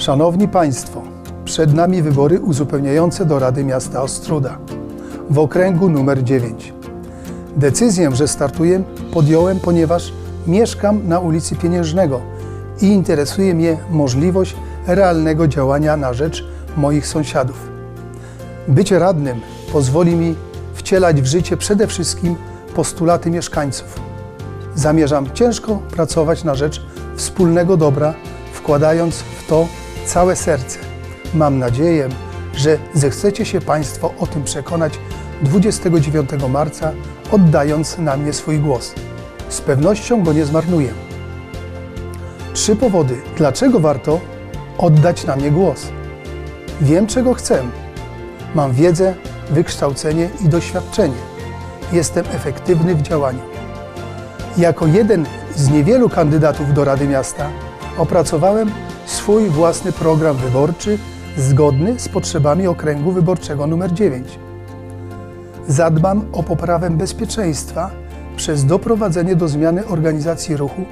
Szanowni Państwo, przed nami wybory uzupełniające do Rady Miasta Ostruda w okręgu numer 9. Decyzję, że startuję, podjąłem, ponieważ mieszkam na ulicy Pieniężnego i interesuje mnie możliwość realnego działania na rzecz moich sąsiadów. Bycie radnym pozwoli mi wcielać w życie przede wszystkim postulaty mieszkańców. Zamierzam ciężko pracować na rzecz wspólnego dobra, wkładając w to całe serce. Mam nadzieję, że zechcecie się Państwo o tym przekonać 29 marca, oddając na mnie swój głos. Z pewnością go nie zmarnuję. Trzy powody, dlaczego warto oddać na mnie głos. Wiem, czego chcę. Mam wiedzę, wykształcenie i doświadczenie. Jestem efektywny w działaniu. Jako jeden z niewielu kandydatów do Rady Miasta opracowałem swój własny program wyborczy zgodny z potrzebami okręgu wyborczego nr 9. Zadbam o poprawę bezpieczeństwa przez doprowadzenie do zmiany organizacji ruchu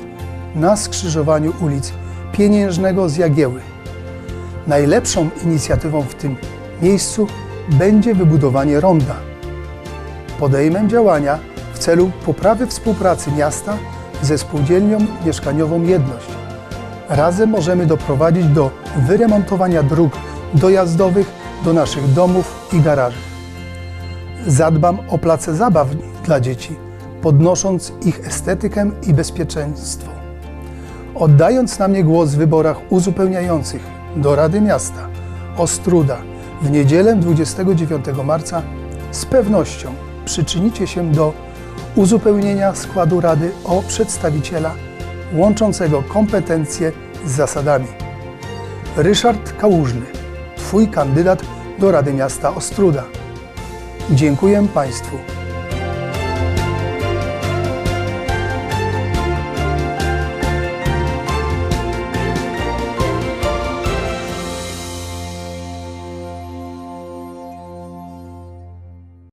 na skrzyżowaniu ulic Pieniężnego z Jagieły. Najlepszą inicjatywą w tym miejscu będzie wybudowanie ronda. Podejmę działania w celu poprawy współpracy miasta ze spółdzielnią mieszkaniową Jedność. Razem możemy doprowadzić do wyremontowania dróg dojazdowych do naszych domów i garaży. Zadbam o place zabaw dla dzieci, podnosząc ich estetykę i bezpieczeństwo. Oddając na mnie głos w wyborach uzupełniających do Rady Miasta Ostruda w niedzielę 29 marca, z pewnością przyczynicie się do uzupełnienia składu Rady o przedstawiciela łączącego kompetencje z zasadami. Ryszard Kałużny, Twój kandydat do Rady Miasta Ostruda. Dziękuję Państwu